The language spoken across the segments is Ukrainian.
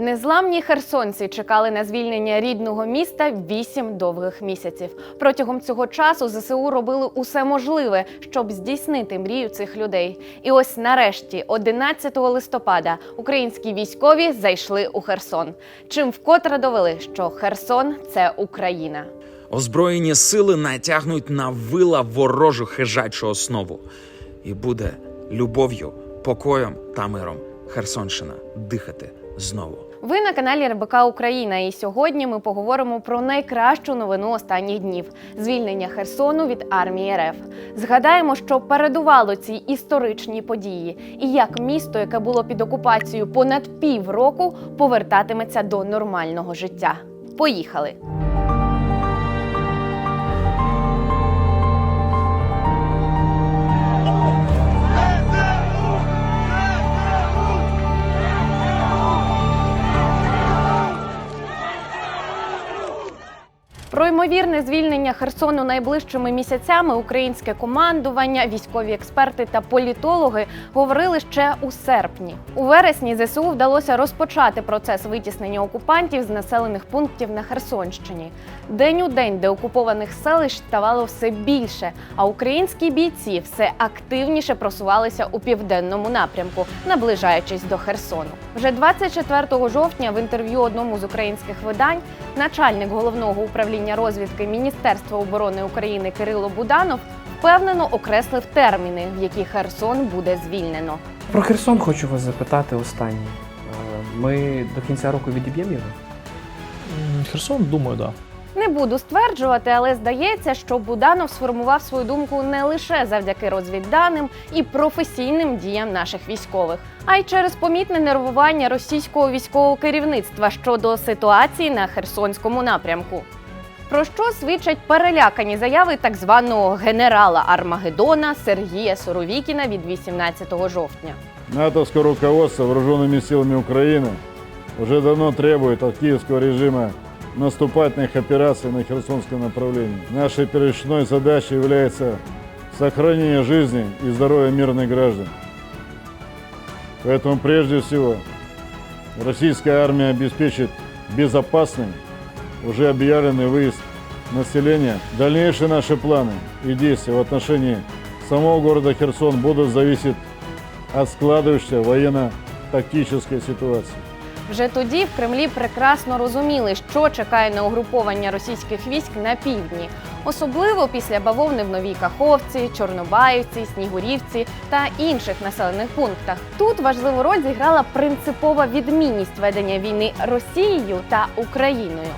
Незламні херсонці чекали на звільнення рідного міста вісім довгих місяців. Протягом цього часу ЗСУ робили усе можливе, щоб здійснити мрію цих людей. І ось нарешті, 11 листопада, українські військові зайшли у Херсон. Чим вкотре довели, що Херсон це Україна. Озброєні сили натягнуть на вила ворожу хижачу основу. І буде любов'ю, покоєм та миром Херсонщина дихати знову. Ви на каналі РБК Україна, і сьогодні ми поговоримо про найкращу новину останніх днів звільнення Херсону від армії РФ. Згадаємо, що передувало цій історичній події, і як місто, яке було під окупацією понад півроку, повертатиметься до нормального життя. Поїхали! Про ймовірне звільнення Херсону найближчими місяцями українське командування, військові експерти та політологи говорили ще у серпні. У вересні ЗСУ вдалося розпочати процес витіснення окупантів з населених пунктів на Херсонщині. День у день деокупованих селищ ставало все більше, а українські бійці все активніше просувалися у південному напрямку, наближаючись до Херсону. Вже 24 жовтня в інтерв'ю одному з українських видань начальник головного управління розвідки Міністерства оборони України Кирило Буданов впевнено окреслив терміни, в які Херсон буде звільнено. Про Херсон хочу вас запитати останнє. Е, Ми до кінця року відіб'ємо його? Херсон, думаю, да. Не буду стверджувати, але здається, що Буданов сформував свою думку не лише завдяки розвідданим і професійним діям наших військових, а й через помітне нервування російського військового керівництва щодо ситуації на Херсонському напрямку. Про що свідчать перелякані заяви так званого генерала Армагеддона Сергія Соровікіна від 18 жовтня. НАТОвское руководство вооруженными силами Украины уже давно требует от киевского режима наступательных операций на Херсонском направлении. Нашей первичной задачей является сохранение жизни и здоровья мирных граждан. Поэтому прежде всего российская армия обеспечит безопасный, уже объявленный выезд населения. Дальнейшие наши планы и действия в отношении самого города Херсон будут зависеть от складывающейся военно-тактической ситуации. Вже тоді в Кремлі прекрасно розуміли, що чекає на угруповання російських військ на півдні, особливо після бавовни в Новій Каховці, Чорнобаївці, Снігурівці та інших населених пунктах. Тут важливу роль зіграла принципова відмінність ведення війни Росією та Україною.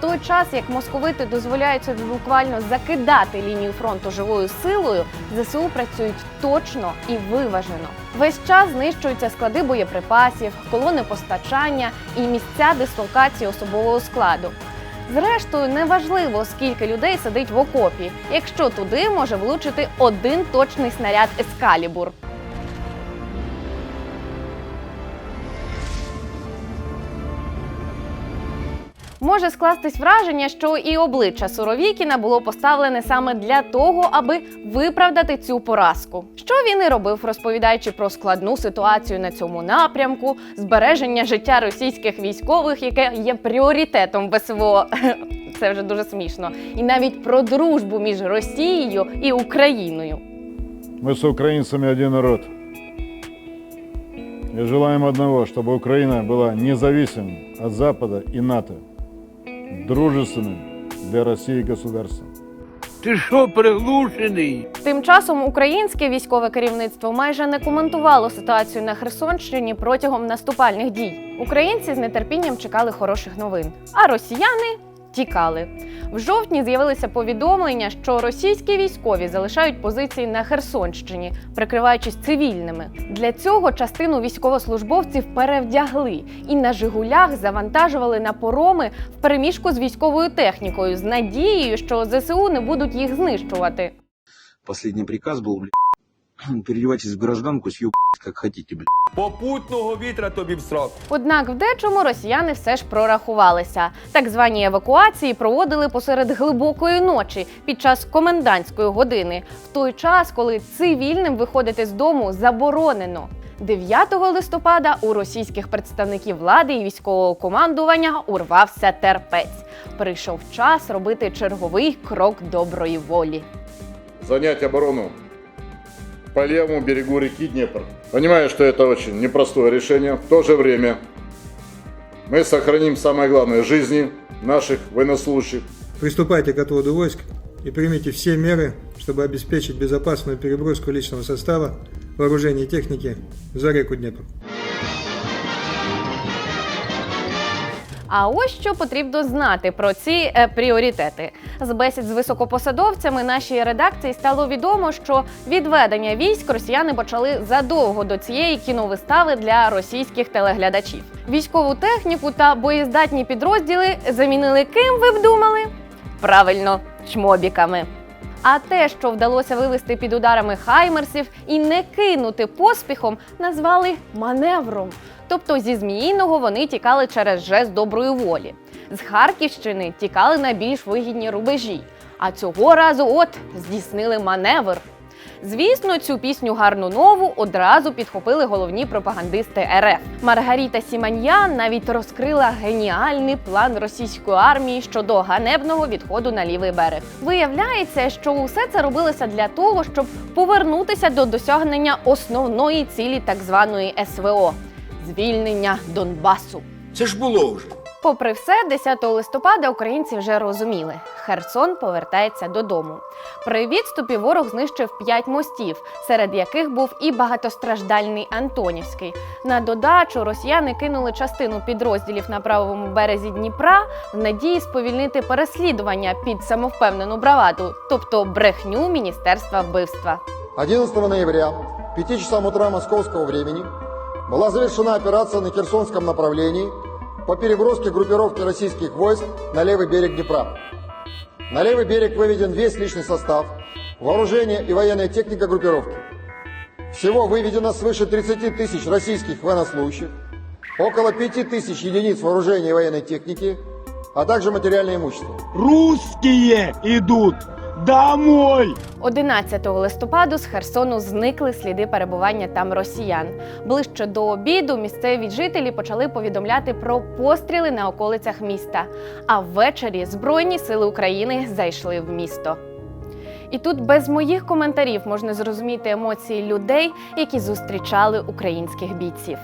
Той час, як московити дозволяють собі буквально закидати лінію фронту живою силою, ЗСУ працюють точно і виважено. Весь час знищуються склади боєприпасів, колони постачання і місця дислокації особового складу. Зрештою, неважливо, скільки людей сидить в окопі, якщо туди може влучити один точний снаряд ескалібур. Може скластись враження, що і обличчя Суровікіна було поставлене саме для того, аби виправдати цю поразку. Що він і робив, розповідаючи про складну ситуацію на цьому напрямку, збереження життя російських військових, яке є пріоритетом ВСВО. Це вже дуже смішно. І навіть про дружбу між Росією і Україною. Мы с украинцами один народ. И желаем одного, чтобы Украина была независимой от Запада и НАТО, дружественным для России государством. Ти що, приглушений? Тим часом українське військове керівництво майже не коментувало ситуацію на Херсонщині протягом наступальних дій. Українці з нетерпінням чекали хороших новин, а росіяни тікали. В жовтні з'явилися повідомлення, що російські військові залишають позиції на Херсонщині, прикриваючись цивільними. Для цього частину військовослужбовців перевдягли і на Жигулях завантажували на пороми в переміжку з військовою технікою з надією, що ЗСУ не будуть їх знищувати. Последний приказ был, блядь, переодевайтесь в гражданку, съеб, как хотите, блядь. Попутного вітра тобі в срок. Однак в дечому росіяни все ж прорахувалися. Так звані евакуації проводили посеред глибокої ночі під час комендантської години, в той час, коли цивільним виходити з дому заборонено. 9 листопада у російських представників влади і військового командування урвався терпець. Прийшов час робити черговий крок доброї волі. Занять оборону по левому берегу реки Днепр. Понимаю, что это очень непростое решение. В то же время мы сохраним самое главное – жизни наших военнослужащих. Приступайте к отводу войск и примите все меры, чтобы обеспечить безопасную переброску личного состава, вооружения и техники за реку Днепр. А ось що потрібно знати про ці е, пріоритети. З бесід з високопосадовцями нашій редакції стало відомо, що відведення військ росіяни почали задовго до цієї кіновистави для російських телеглядачів. Військову техніку та боєздатні підрозділи замінили ким ви б думали? Правильно, чмобіками. А те, що вдалося вивести під ударами хаймерсів і не кинути поспіхом, назвали маневром. Тобто зі Зміїного вони тікали через жест доброї волі. З Харківщини тікали на більш вигідні рубежі. А цього разу от здійснили маневр. Звісно, цю пісню гарну нову одразу підхопили головні пропагандисти РФ. Маргаріта Сіманьян навіть розкрила геніальний план російської армії щодо ганебного відходу на лівий берег. Виявляється, що усе це робилося для того, щоб повернутися до досягнення основної цілі так званої СВО звільнення Донбасу. Це ж було вже. Попри все, 10 листопада українці вже розуміли, Херсон повертається додому. При відступі ворог знищив 5 мостів, серед яких був і багатостраждальний Антонівський. На додачу росіяни кинули частину підрозділів на правому березі Дніпра в надії сповільнити переслідування під самовпевнену браваду, тобто брехню Міністерства вбивства. 11 ноября, 5 часам утра московского времени, была завершена операция на Херсонском направлении по переброске группировки российских войск на левый берег Днепра. На левый берег выведен весь личный состав, вооружение и военная техника группировки. Всего выведено свыше 30 тысяч российских военнослужащих, около 5 тысяч единиц вооружения и военной техники, а также материальное имущество. Русские идут домой! 11 листопаду з Херсону зникли сліди перебування там росіян. Ближче до обіду місцеві жителі почали повідомляти про постріли на околицях міста. А ввечері Збройні сили України зайшли в місто. І тут без моїх коментарів можна зрозуміти емоції людей, які зустрічали українських бійців.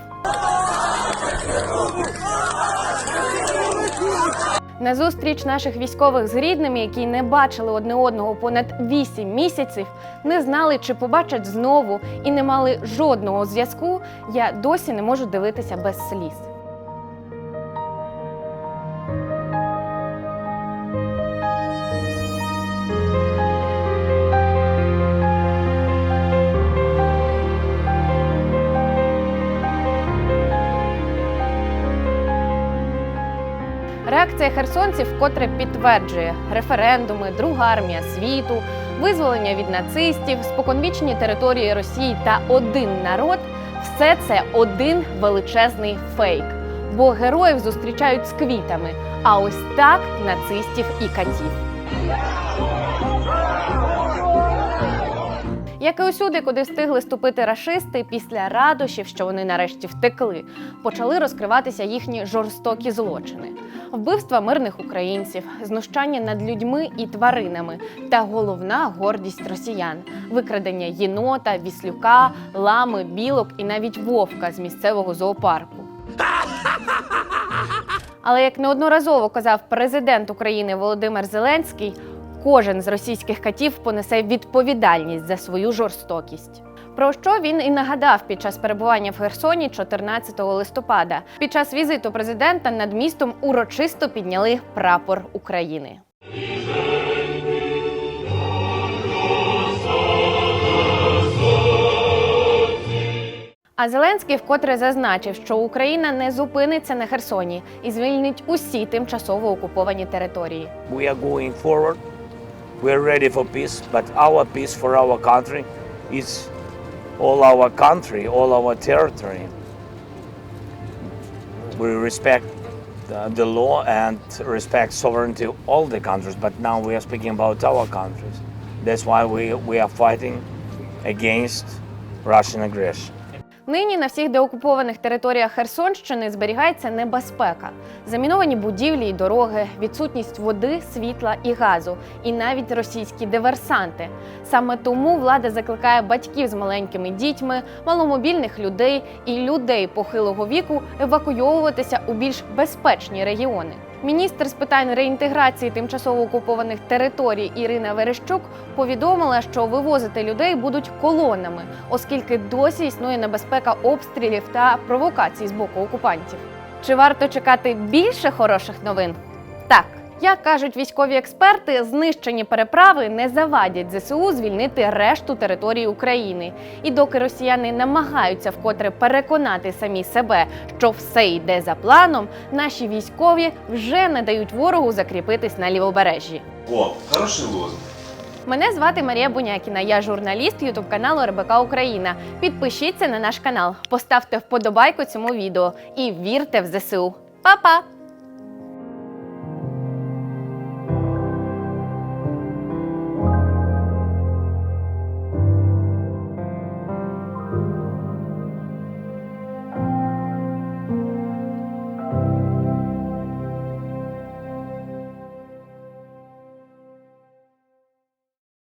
На зустріч наших військових з рідними, які не бачили одне одного понад 8 місяців, не знали, чи побачать знову, і не мали жодного зв'язку. Я досі не можу дивитися без сліз. Реакція херсонців вкотре підтверджує референдуми, друга армія світу, визволення від нацистів, споконвічні території Росії та один народ все це один величезний фейк. Бо героїв зустрічають з квітами, а ось так нацистів і катів. Як і усюди, куди встигли ступити рашисти, після радощів, що вони нарешті втекли, почали розкриватися їхні жорстокі злочини: вбивства мирних українців, знущання над людьми і тваринами, та головна гордість росіян викрадення єнота, віслюка, лами, білок і навіть вовка з місцевого зоопарку. Але як неодноразово казав президент України Володимир Зеленський, кожен з російських катів понесе відповідальність за свою жорстокість. Про що він і нагадав під час перебування в Херсоні 14 листопада. Під час візиту президента над містом урочисто підняли прапор України. А Зеленський вкотре зазначив, що Україна не зупиниться на Херсоні і звільнить усі тимчасово окуповані території. We are going forward. We are ready for peace, but our peace for our country is all our country, all our territory. We respect the, the law and respect sovereignty of all the countries, but now we are speaking about our countries. That's why we, we are fighting against Russian aggression. Нині на всіх деокупованих територіях Херсонщини зберігається небезпека, заміновані будівлі й дороги, відсутність води, світла і газу, і навіть російські диверсанти. Саме тому влада закликає батьків з маленькими дітьми, маломобільних людей і людей похилого віку евакуйовуватися у більш безпечні регіони. Міністр з питань реінтеграції тимчасово окупованих територій Ірина Верещук повідомила, що вивозити людей будуть колонами, оскільки досі існує небезпека обстрілів та провокацій з боку окупантів. Чи варто чекати більше хороших новин? Так. Як кажуть військові експерти, знищені переправи не завадять ЗСУ звільнити решту території України. І доки росіяни намагаються вкотре переконати самі себе, що все йде за планом, наші військові вже не дають ворогу закріпитись на лівобережжі. О, хороший лозунг. Мене звати Марія Бунякіна. Я журналіст Ютуб каналу РБК Україна. Підпишіться на наш канал, поставте вподобайку цьому відео і вірте в ЗСУ. Па-па!